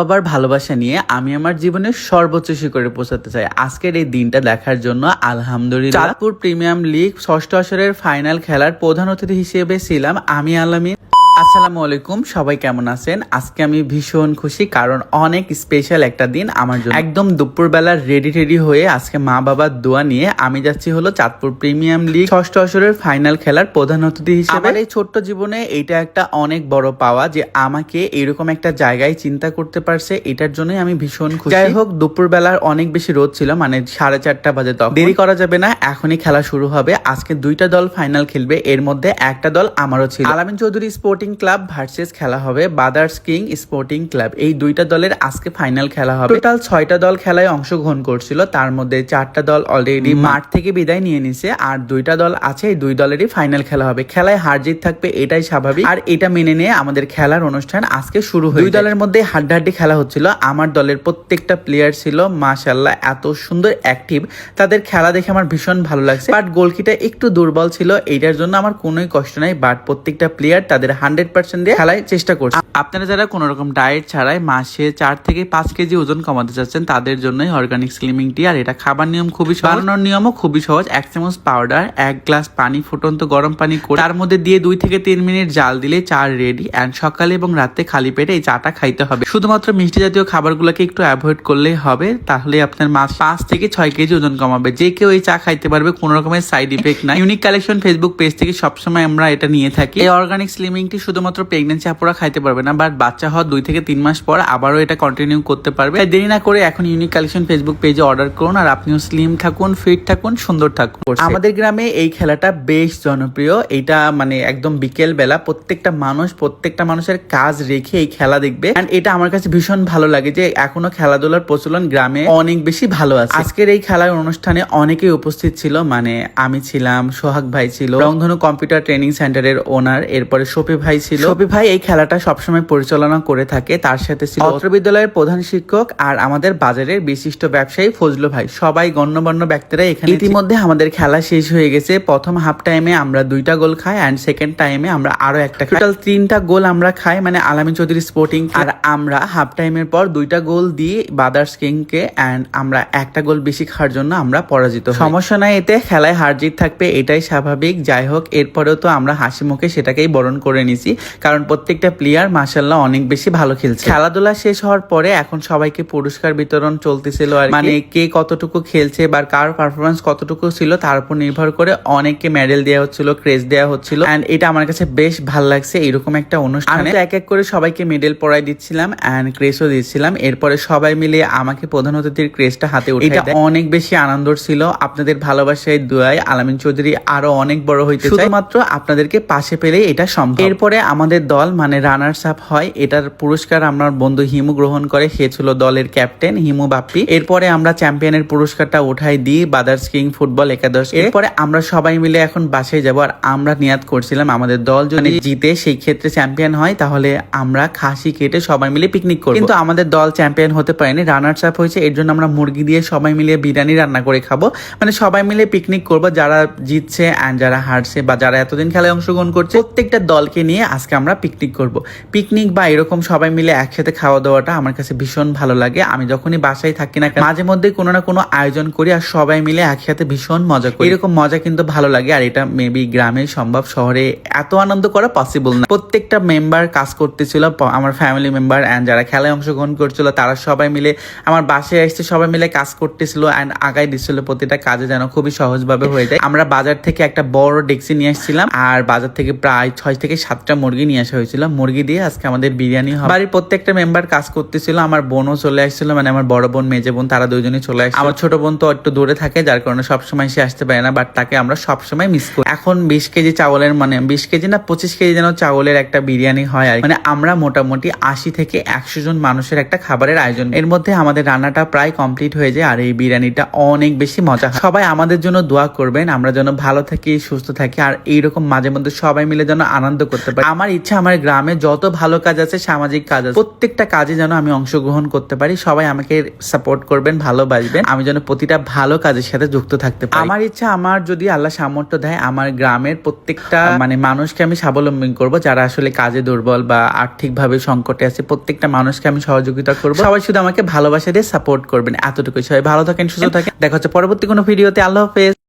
বাবার ভালোবাসা নিয়ে আমি আমার জীবনের সর্বোচ্চ শিখরে পৌঁছাতে চাই। আজকের এই দিনটা দেখার জন্য আলহামদুলিল্লাহ চাঁদপুর প্রিমিয়াম লিগ ষষ্ঠ আসরের ফাইনাল খেলার প্রধান অতিথি হিসেবে ছিলাম আমি আলামিন আসসালামু আলাইকুম সবাই কেমন আছেন? আজকে আমি ভীষণ খুশি কারণ অনেক স্পেশাল একটা দিন আমার জন্য। একদম দুপুরবেলা রেডি রেডি হয়ে আজকে মা বাবার দোয়া নিয়ে আমি যাচ্ছি হলো চাঁদপুর প্রিমিয়াম লিগ ষষ্ঠ আসরের ফাইনাল খেলার প্রধান অতিথি হিসেবে। আমার এই ছোট্ট জীবনে এটা একটা অনেক বড় পাওয়া যে আমাকে এরকম একটা জায়গায় চিন্তা করতে পারছে এটার জন্যই আমি ভীষণ খুশি। যাই হোক দুপুরবেলার অনেক বেশি রোদ ছিল মানে সাড়ে চারটা বাজে তখন। দেরি করা যাবে না এখনই খেলা শুরু হবে। আজকে দুইটা দল ফাইনাল খেলবে এর মধ্যে একটা দল আমারও ছিল। Alamin Chowdhury sporting club versus খেলা হবে বাদার্স কিং স্পোর্টিং ক্লাব এই দুইটা দলের আজকে ফাইনাল খেলা হবে। টোটাল ছয়টা দল খেলায় অংশগ্রহণ করছিল। তার মধ্যে চারটা দল অলরেডি মাঠ থেকে বিদায় নিয়ে নিছে। আর দুইটা দল আছে এই দুই দলেরই ফাইনাল খেলা হবে। খেলায় হার জিত থাকবে এটাই স্বাভাবিক। আর এটা মেনে নিয়ে আমাদের খেলার অনুষ্ঠান আজকে শুরু হয়ে দুই দলের মধ্যে হাড্ডাহাড্ডি খেলা হচ্ছিল। আমার দলের প্রত্যেকটা প্লেয়ার ছিল মাশাল্লাহ এত সুন্দর অ্যাক্টিভ তাদের খেলা দেখে আমার ভীষণ ভালো লাগছে। বাট গোলকিটা একটু দুর্বল ছিল এইটার জন্য আমার কোনোই কষ্ট নাই। বাট প্রত্যেকটা প্লেয়ার তাদের হান্ড্রেড পার্সেন্ট দিয়ে খেলায় চেষ্টা করছে। আপনারা যারা কোনো রকম ডায়েট ছাড়াই মাসে চার থেকে পাঁচ কেজি ওজন কমাতে চাচ্ছেন, তাদের জন্যই অর্গানিক স্লিমিং টি আর এটা খাবার নিয়ম খুবই বানানোর নিয়মও খুবই সহজ। এক চামচ পাউডার এক গ্লাস পানি ফুটন্ত গরম পানি করে, তার মধ্যে দিয়ে দুই থেকে তিন মিনিট জাল দিলে চা রেডি অ্যান্ড সকালে এবং রাতে খালি পেটে এই চাটা খাইতে হবে। শুধুমাত্র মিষ্টি জাতীয় খাবারগুলোকে একটু অ্যাভয়েড করলেই হবে, তাহলে আপনার মাছ পাঁচ থেকে ছয় কেজি ওজন কমাবে। যে কেউ এই চা খাইতে পারবে, কোনো রকমের সাইড ইফেক্ট নাই। ইউনিক কালেকশন ফেসবুক পেজ থেকে সবসময় আমরা এটা নিয়ে থাকি। এই অর্গানিক স্লিমিং টি শুধুমাত্র প্রেগনেন্সি আপুরা খাইতে পারবে না বাট বাচ্চা হওয়ার দুই থেকে তিন মাস পর আবারও এটা কন্টিনিউ করতে পারবে। দেরি না করে এখন ইউনিক কালেকশন ফেসবুক পেজে অর্ডার করুন আর আপনিও স্লিম থাকুন ফিট থাকুন সুন্দর থাকুন। আমাদের গ্রামে এই খেলাটা বেশ জনপ্রিয়। এটা মানে একদম বিকেল বেলা প্রত্যেকটা মানুষ প্রত্যেকটা মানুষের কাজ রেখে এই খেলা দেখবে। এন্ড এটা আমার কাছে ভীষণ ভালো লাগে যে এখনও খেলাধুলার প্রচলন গ্রামে অনেক বেশি ভালো আছে। আজকের এই খেলার অনুষ্ঠানে অনেকেই উপস্থিত ছিল মানে আমি ছিলাম সোহাগ ভাই ছিল রংধনু কম্পিউটার ট্রেনিং সেন্টারের ওনার এরপরে শফি ভাই ছিল। শফি ভাই এই খেলাটা সবসময় পরিচালনা করে থাকে। তার সাথে ছিল অত্র বিদ্যালয়ের প্রধান শিক্ষক আর আমাদের বাজারের বিশিষ্ট ব্যবসায়ী ফজলু ভাই। সবাই গণ্যমান্য ব্যক্তিরা এখানে ইতিমধ্যে আমাদের খেলা শেষ হয়ে গেছে। প্রথম হাফ টাইমে আমরা দুইটা গোল খাই অ্যান্ড সেকেন্ড টাইমে আমরা আরও একটা খাই। টোটাল তিনটা গোল আমরা খাই মানে আলামিন চৌধুরী স্পোর্টিং আর আমরা হাফ টাইমের পর দুইটা গোল দিয়ে বাদার্স কিং কে অ্যান্ড আমরা একটা গোল বেশি খাওয়ার জন্য আমরা পরাজিত সমস্যা নাই এতে খেলায় হার জিত থাকবে এটাই স্বাভাবিক। যাই হোক এরপরেও তো আমরা হাসি মুখে সেটাকেই বরণ করে নিছি। কারণ প্রত্যেকটা প্লেয়ার মাসাল্লাহ অনেক বেশি ভালো খেলছে। খেলাধুলা শেষ হওয়ার পরে এখন সবাইকে পুরস্কার বিতরণ চলতেছিল আর মানে কে কতটুকু খেলছে বা কার পারফরমেন্স কতটুকু ছিল তার উপর নির্ভর করে অনেককে মেডেল দেওয়া হচ্ছিল ক্রেজ দেওয়া হচ্ছিল। এন্ড এটা আমার কাছে বেশ ভালো লাগছে এরকম একটা অনুষ্ঠানে। আমি এক এক করে সবাইকে মেডেল পরাই দিচ্ছিলাম এন্ড ক্রেজও দিচ্ছিলাম। এরপরে সবাই মিলে আমাকে প্রধান অতিথির ক্রেজটা হাতে উঠে এটা অনেক বেশি আনন্দর ছিল। আপনাদের ভালোবাসায় দোয়ায় আলামিন চৌধুরী আরও অনেক বড় হইতে শুধুমাত্র আপনাদেরকে পাশে পেলেই এটা সম্ভব। এরপরে আমাদের দল মানে রানার্স আপ হয় এটার পুরস্কার আমার বন্ধু হিমু গ্রহণ করে সে ছিল দলের ক্যাপ্টেন হিমু বাপ্পি। এরপরে আমরা চ্যাম্পিয়নের পুরস্কারটা উঠাই দিই বাদার্স কিং ফুটবল একাদশ এরপরে আমরা সবাই মিলে এখন বাসায় যাব আর আমরা নিয়াত করছিলাম আমাদের দল যদি জিতে সেই ক্ষেত্রে চ্যাম্পিয়ন হয় তাহলে আমরা খাসি কেটে সবাই মিলে পিকনিক করব। কিন্তু আমাদের দল চ্যাম্পিয়ন হতে পারেনি রানার্স আপ হয়েছে এর জন্য আমরা মুরগি দিয়ে সবাই মিলে বিরিয়ানি রান্না করে খাব। মানে সবাই মিলে পিকনিক করব যারা জিতছে অ্যান্ড যারা হারছে বা যারা এতদিন খেলায় অংশগ্রহণ করছে প্রত্যেকটা দলকে নিয়ে আজকে আমরা পিকনিক করব। পিকনিক বা এরকম সবাই মিলে একসাথে খাওয়া দাওয়াটা আমার কাছে ভীষণ ভালো লাগে। আমি যখনই বাসায় থাকি না মাঝে মধ্যে কোনো না কোনো আয়োজন করি আর সবাই মিলে একসাথে ভীষণ মজা করি। এরকম মজা কিন্তু ভালো লাগে আর এটা মেবি গ্রামে সম্ভব, শহরে এত আনন্দ করা পসিবল না। প্রত্যেকটা মেম্বার কাজ করতেছিল আমার ফ্যামিলি মেম্বার অ্যান্ড যারা খেলায় অংশগ্রহণ করছিল, তারা সবাই মিলে আমার বাসায় এসে সবাই মিলে কাজ করতেছিল অ্যান্ড আগাই দিচ্ছিল প্রতিটা কাজে যেন খুবই সহজভাবে হয়ে যায়। আমরা বাজার থেকে একটা বড় ডেক্সি নিয়ে আসছিলাম আর বাজার থেকে প্রায় ছয় থেকে সাতটা মুরগি নিয়ে আসা হয়েছিল। মুরগি দিয়ে আজকে আমাদের বিরিয়ানি হবে। বাড়ির প্রত্যেকটা মেম্বার কাজ করতেছিল, আমার বোনও চলে আসছিল মানে আমার বড় বোন, মেজে বোন, তারা দুজনই চলে আসছে আমার ছোট বোন তো একটু দূরে থাকে, যার কারণে সবসময় সে আসতে পারে না বাট তাকে আমরা সবসময় মিস করি। এখন বিশ কেজি চাউলের মানে বিশ কেজি না, পঁচিশ কেজি যেন চাউলের একটা বিরিয়ানি হয় আর মানে আমরা মোটামুটি আশি থেকে একশো জন মানুষের একটা খাবারের আয়োজন। এর মধ্যে আমাদের রান্নাটা প্রায় কমপ্লিট হয়ে যায়, আর এই বিরিয়ানিটা অনেক বেশি মজা হয়। সবাই আমাদের জন্য দোয়া করবেন, আমরা যেন ভালো থাকি, সুস্থ থাকি, আর এইরকম মাঝে মধ্যে সবাই মিলে যেন আনন্দ করতে পারি। আমার ইচ্ছা, আমার গ্রামে যত ভালো কাজ আছে, সামাজিক কাজ আছে, প্রত্যেকটা কাজে যেন আমি অংশগ্রহণ করতে পারি। সবাই আমাকে সাপোর্ট করবেন, ভালোবাসবেন। আমি যেন প্রতিটা ভালো কাজের সাথে যুক্ত থাকতে পারি। আমার ইচ্ছা, আমার যদি আল্লাহ সামর্থ্য দেয়, আমার গ্রামের প্রত্যেকটা মানে মানুষকে আমি স্বাবলম্বী করব, যারা আসলে কাজে দুর্বল বা আর্থিকভাবে সংকটে আছে, প্রত্যেকটা মানুষকে আমি সহযোগিতা করব। সবাই শুধু আমাকে ভালোবাসা দিয়ে সাপোর্ট করবেন। এতটুকুই। সবাই ভালো থাকেন, সুস্থ থাকেন। দেখা হচ্ছে পরবর্তী কোনো ভিডিওতে। আল্লাহ হাফেজ।